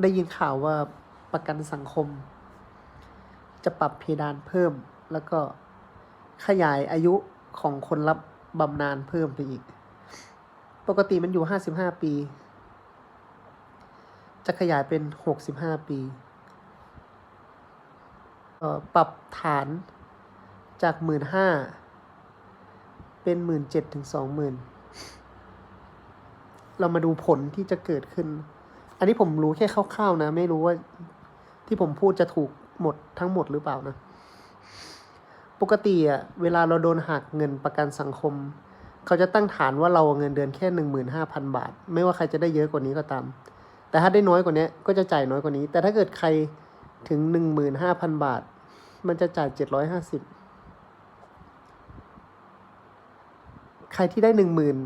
ได้ยินข่าวว่าประกันสังคม จะปรับเพดานเพิ่ม แล้วก็ขยายอายุของคนรับบำนาญเพิ่มไปอีก ปกติมันอยู่ห้าสิบห้าปี จะขยายเป็นหกสิบห้าปี ปรับฐานจากหมื่นห้าเป็นหมื่นเจ็ดถึงสองหมื่นเรามาดูผลที่จะเกิดขึ้น อันนี้ผมรู้แค่คร่าวๆนะ ไม่รู้ว่าที่ผมพูดจะถูกหมดทั้งหมดหรือเปล่านะ ปกติอะเวลาเราโดนหักเงินประกันสังคม เขาจะตั้งฐานว่าเราเงินเดือนแค่หนึ่งหมื่นห้าพันบาท ไม่ว่าใครจะได้เยอะกว่านี้ก็ตาม แต่ถ้าได้น้อยกว่านี้ก็จะจ่ายน้อยกว่านี้ แต่ถ้าเกิดใครถึงหนึ่งหมื่นห้าพันบาท มันจะจ่ายเจ็ดร้อยห้าสิบใครที่ได้หนึ่งหมื่น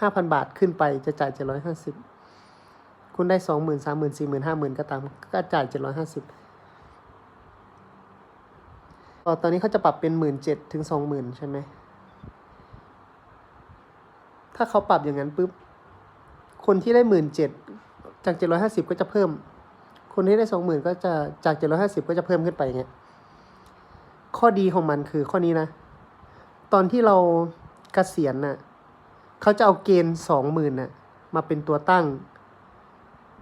ห้าพันบาทขึ้นไปจะจ่ายเจ็ดร้อยห้าสิบ คุณได้สองหมื่นสามหมื่นสี่หมื่นห้าหมื่นก็ตามก็จ่ายเจ็ดร้อยห้าสิบตอนนี้เขาจะปรับเป็นหมื่นเจ็ดถึงสองหมื่นใช่ไหม ถ้าเขาปรับอย่างนั้นปุ๊บ คนที่ได้หมื่นเจ็ดจากเจ็ดร้อยห้าสิบก็จะเพิ่ม คนที่ได้สองหมื่นก็จะจากเจ็ดร้อยห้าสิบก็จะเพิ่มขึ้นไปเงี้ย ข้อดีของมันคือข้อนี้นะ ตอนที่เรากเกษียณน่ะ เขาจะเอาเกณฑ์สองหมื่นน่ะมาเป็นตัวตั้ง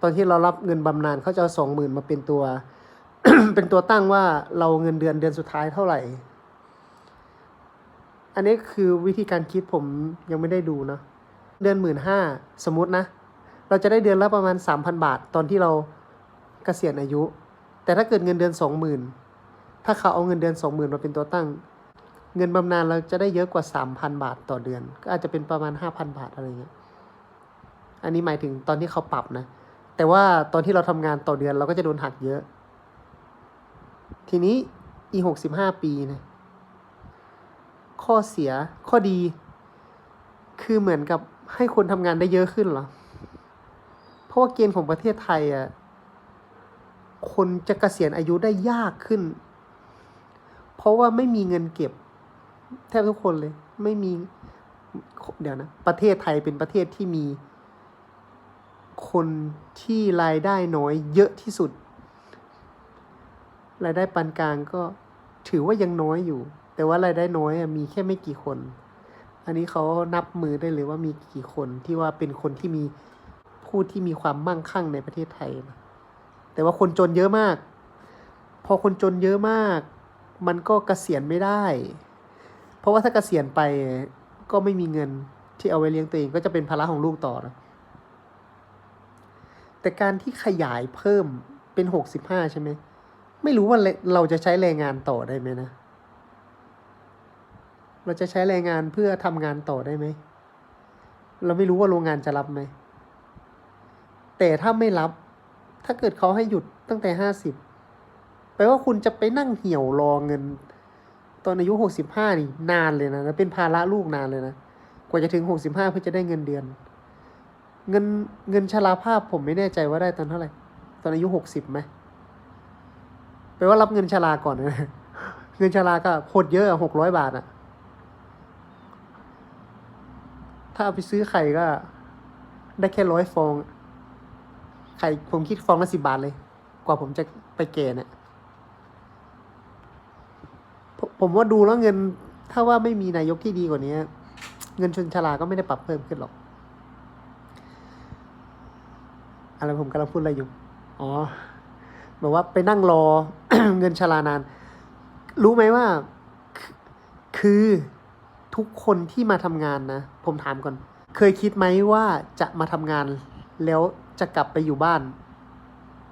ตอนที่เรารับเงินบำนาญเขาจะเอาสองหมื่นมาเป็นตัว เป็นตัวตั้งว่าเราเงินเดือนเดือนสุดท้ายเท่าไหร่ อันนี้คือวิธีการคิดผมยังไม่ได้ดูเนอะเดือนหมื่นห้าสมมตินะ เราจะได้เดือนละประมาณสามพันบาท ตอนที่เราเกษียณอายุ แต่ถ้าเกิดเงินเดือนสองหมื่นถ้าเขาเอาเงินเดือนสองหมื่นมาเป็นตัวตั้ง เงินบำนาญเราจะได้เยอะกว่าสามพันบาทต่อเดือน ก็อาจจะเป็นประมาณห้าพันบาทอะไรเงี้ยอันนี้หมายถึงตอนที่เขาปรับนะ แต่ว่าตอนที่เราทำงานต่อเดือนเราก็จะโดนหักเยอะ ทีนี้อีหกสิบห้าปีนะข้อเสียข้อดี คือเหมือนกับให้คนทำงานได้เยอะขึ้นเหรอ เพราะว่าเกณฑ์ของประเทศไทยอะคนจะเกษียณอายุได้ยากขึ้น เพราะว่าไม่มีเงินเก็บ แทบทุกคนเลย ไม่มี เดี๋ยวนะ ประเทศไทยเป็นประเทศที่มี คนที่รายได้น้อยเยอะที่สุด รายได้ปานกลางก็ถือว่ายังน้อยอยู่ แต่ว่ารายได้น้อยมีแค่ไม่กี่คน อันนี้เขานับมือได้เลยว่ามีกี่คนที่ว่าเป็นคนที่มีผู้ที่มีความมั่งคั่งในประเทศไทยนะแต่ว่าคนจนเยอะมาก พอคนจนเยอะมาก มันก็เกษียณไม่ได้ เพราะว่าถ้าเกษียณไปก็ไม่มีเงินที่เอาไว้เลี้ยงตัวเองก็จะเป็นภาระของลูกต่อนะ แต่การที่ขยายเพิ่มเป็นหกสิบห้าใช่ไหม ไม่รู้ว่าเราจะใช้แรงงานต่อได้ไหมนะ เราจะใช้แรงงานเพื่อทำงานต่อได้ไหม เราไม่รู้ว่าโรงงานจะรับไหม แต่ถ้าไม่รับ ถ้าเกิดเขาให้หยุดตั้งแต่ห้าสิบแปลว่าคุณจะไปนั่งเหี่ยวรอเงิน ตอนอายุหกสิบห้านี่นานเลยนะแล้วเป็นภาระลูกนานเลยนะ กว่าจะถึงหกสิบห้าเพื่อจะได้เงินเดือน เงินเงินชราภาพผมไม่แน่ใจว่าได้ตอนเท่าไหร่ ตอนอายุหกสิบไหมแปลว่ารับเงินชราก่อนนะเงินชราก็โคตรเยอะหกร้อยบาทอะถ้าเอาไปซื้อไข่ก็ ได้แค่ร้อยฟอง ไข่ผมคิดฟองละสิบาทเลย กว่าผมจะไปเกณฑ์เนี่ยผมว่าดูแล้วเงิน ถ้าว่าไม่มีนายกที่ดีกว่านี้ เงินชนชราก็ไม่ได้ปรับเพิ่มขึ้นหรอก อะไรผมกำลังพูดอะไรอยู่ อ๋อแบบว่าไปนั่งรอเงินชรานาน รู้ไหมว่า คือทุกคนที่มาทำงานนะ ผมถามก่อน เคยคิดไหมว่าจะมาทำงาน แล้วจะกลับไปอยู่บ้าน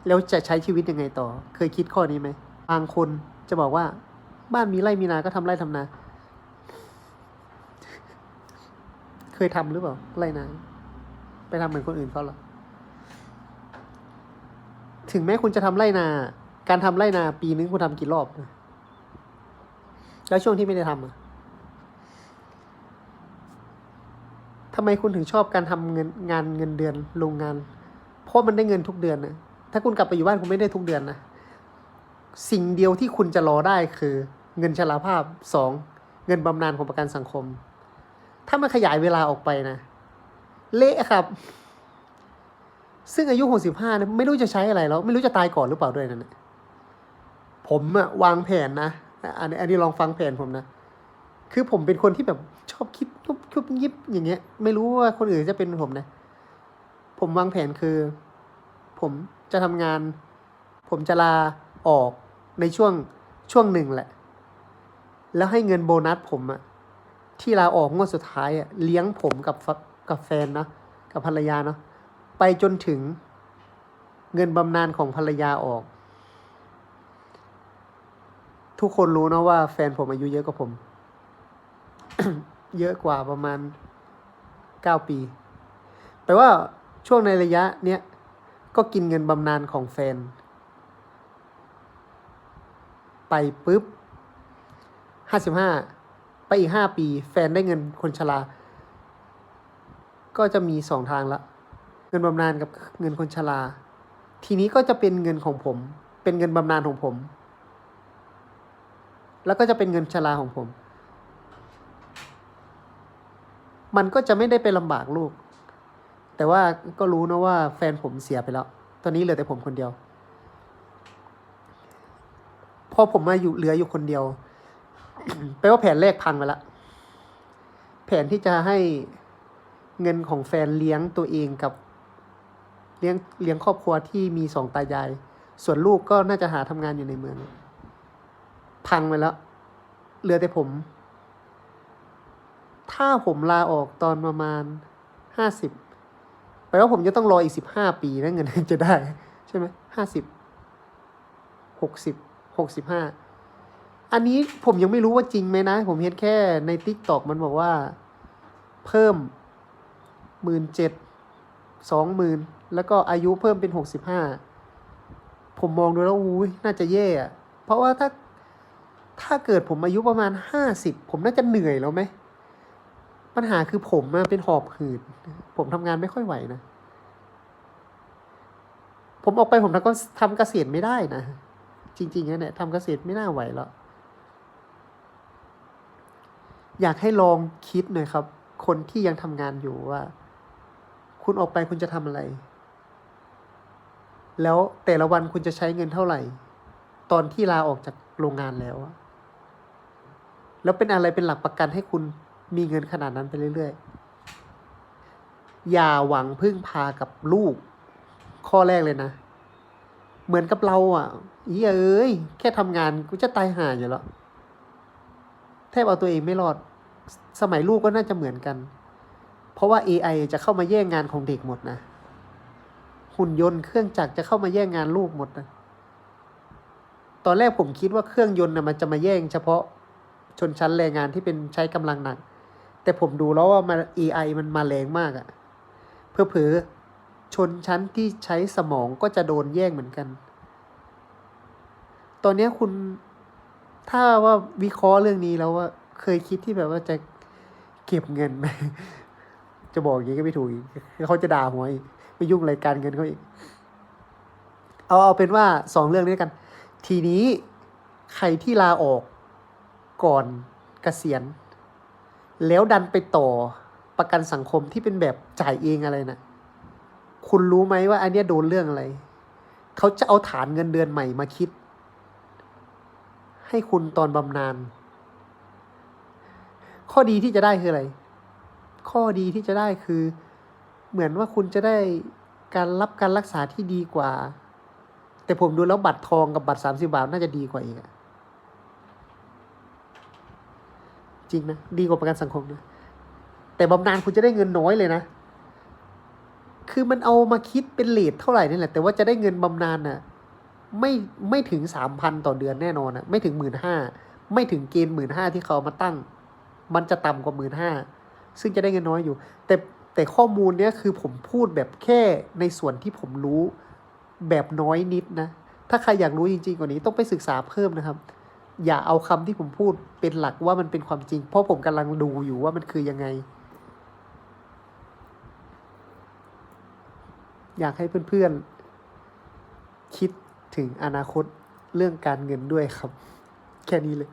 แล้วจะใช้ชีวิตยังไงต่อ เคยคิดข้อนี้ไหมบางคนจะบอกว่า บ้านมีไร่มีนา ก็ทำไร่ทำนา เคยทำหรือเปล่าไร่นา ไปทำเหมือนคนอื่นเขาหรอ ถึงแม้คุณจะทำไร่นา การทำไร่นา ปีนึงคุณทำกี่รอบนะแล้วช่วงที่ไม่ได้ทำอะทำไมคุณถึงชอบการทำเงินงานเงินเดือนโรงงาน เพราะมันได้เงินทุกเดือนนะถ้าคุณกลับไปอยู่บ้านคุณไม่ได้ทุกเดือนนะ สิ่งเดียวที่คุณจะรอได้คือ เงินชราภาพสองเงินบำนาญของประกันสังคม ถ้ามันขยายเวลาออกไปนะ เละครับ ซึ่งอายุหกสิบห้าเนี่ยไม่รู้จะใช้อะไรแล้ว ไม่รู้จะตายก่อนหรือเปล่าด้วยนั่นน่ะผมอะวางแผนนะอันนี้อันนี้ลองฟังแผนผมนะ คือผมเป็นคนที่แบบชอบคิดยุบยุบยิบอย่างเงี้ย ไม่รู้ว่าคนอื่นจะเป็นผมนะ ผมวางแผนคือ ผมจะทำงาน ผมจะลาออกในช่วงช่วงหนึ่งแหละ แล้วให้เงินโบนัสผมอะที่ลาออกงวดสุดท้ายอะเลี้ยงผมกับกับแฟนนะกับภรรยาเนาะ ไปจนถึงเงินบำนาญของภรรยาออก ทุกคนรู้นะว่าแฟนผมอายุเยอะกว่าผม เยอะกว่าประมาณเก้าปีแปลว่าช่วงในระยะเนี้ยก็กินเงินบำนาญของแฟน ไปปุ๊บห้าสิบห้าไปอีกห้าปี แฟนได้เงินคนชรา ก็จะมีสองทางละ เงินบำนาญกับเงินคนชรา ทีนี้ก็จะเป็นเงินของผม เป็นเงินบำนาญของผม แล้วก็จะเป็นเงินชราของผม มันก็จะไม่ได้ไปลำบากลูก แต่ว่าก็รู้นะว่าแฟนผมเสียไปแล้ว ตอนนี้เหลือแต่ผมคนเดียว พอผมมาอยู่เหลืออยู่คนเดียว แปลว่าแผนแรกพังไปละแผนที่จะให้เงินของแฟนเลี้ยงตัวเองกับ เลี้ยงเลี้ยงครอบครัวที่มีสองตายาย ส่วนลูกก็น่าจะหาทำงานอยู่ในเมือง พังไปแล้ว เหลือแต่ผม ถ้าผมลาออกตอนประมาณห้าสิบแปลว่าผมจะต้องรออีกสิบห้าปีนะเงินจะได้ ใช่ไหมห้าสิบหกสิบหกสิบห้าอันนี้ผมยังไม่รู้ว่าจริงไหมนะ ผมเห็นแค่ในทิกตอกมันบอกว่า เพิ่มหมื่นเจ็ดสองหมื่น แล้วก็อายุเพิ่มเป็นหกสิบห้าผมมองดูแล้วอุ้ยน่าจะแย่อะเพราะว่าถ้าถ้าเกิดผมอายุประมาณห้าสิบผมน่าจะเหนื่อยแล้วไหมปัญหาคือผมอะเป็นหอบหืด ผมทำงานไม่ค่อยไหวนะ ผมออกไปผมทำก็ทำเกษตรไม่ได้นะ จริงๆนะเนี่ยทำเกษตรไม่น่าไหวแล้วอยากให้ลองคิดหน่อยครับ คนที่ยังทำงานอยู่ว่า คุณออกไปคุณจะทำอะไร แล้วแต่ละวันคุณจะใช้เงินเท่าไหร่ ตอนที่ลาออกจากโรงงานแล้ว แล้วเป็นอะไรเป็นหลักประกันให้คุณมีเงินขนาดนั้นไปเรื่อยๆ อย่าหวังพึ่งพากับลูก ข้อแรกเลยนะ เหมือนกับเราอะอีเอ้ย แค่ทำงานกูจะตายห่าอยู่แล้ว แทบเอาตัวเองไม่รอด สมัยลูกก็น่าจะเหมือนกัน เพราะว่า AI จะเข้ามาแย่งงานของเด็กหมดนะ หุ่นยนต์เครื่องจักรจะเข้ามาแย่งงานลูกหมดนะตอนแรกผมคิดว่าเครื่องยนต์นะมันจะมาแย่งเฉพาะชนชั้นแรงงานที่เป็นใช้กำลังหนัก แต่ผมดูแล้วว่ามัน AI มันมาแรงมากอะเพื่อเผอชนชั้นที่ใช้สมองก็จะโดนแย่งเหมือนกัน ตอนนี้คุณถ้าว่าวิเคราะห์เรื่องนี้แล้วว่าเคยคิดที่แบบว่าจะเก็บเงินไหมจะบอกอย่างนี้ก็ไม่ถูกเขาจะด่าหัวอีก ไม่ยุ่งรายการเงินเขาอีก เอาเอาเป็นว่าสองเรื่องนี้กัน ทีนี้ใครที่ลาออกก่อนเกษียณ แล้วดันไปต่อประกันสังคมที่เป็นแบบจ่ายเองอะไรนะ่ะ คุณรู้ไหมว่าอันเนี้ยโดนเรื่องอะไร เขาจะเอาฐานเงินเดือนใหม่มาคิด ให้คุณตอนบำนาญ ข้อดีที่จะได้คืออะไร ข้อดีที่จะได้คือ เหมือนว่าคุณจะได้ การรับการรักษาที่ดีกว่า แต่ผมดูแล้วบัตรทองกับบัตรสามสิบาทน่าจะดีกว่าอีกอะจริงนะดีกว่าประกันสังคมนะแต่บำนาญคุณจะได้เงินน้อยเลยนะ คือมันเอามาคิดเป็นเลทเท่าไหร่นี่แหละ แต่ว่าจะได้เงินบำนาญน่ะ ไม่ไม่ถึงสามพันต่อเดือนแน่นอนนะไม่ถึงหมื่นห้าไม่ถึงเกณฑ์หมื่นห้าที่เขาเอามาตั้ง มันจะต่ำกว่าหมื่นห้าซึ่งจะได้เงินน้อยอยู่ แต่ แต่ข้อมูลเนี้ยคือผมพูดแบบแค่ในส่วนที่ผมรู้แบบน้อยนิดนะ ถ้าใครอยากรู้จริงๆกว่านี้ต้องไปศึกษาเพิ่มนะครับ อย่าเอาคำที่ผมพูดเป็นหลักว่ามันเป็นความจริง เพราะผมกำลังดูอยู่ว่ามันคือยังไง อยากให้เพื่อนๆ คิดถึงอนาคตเรื่องการเงินด้วยครับ แค่นี้เลย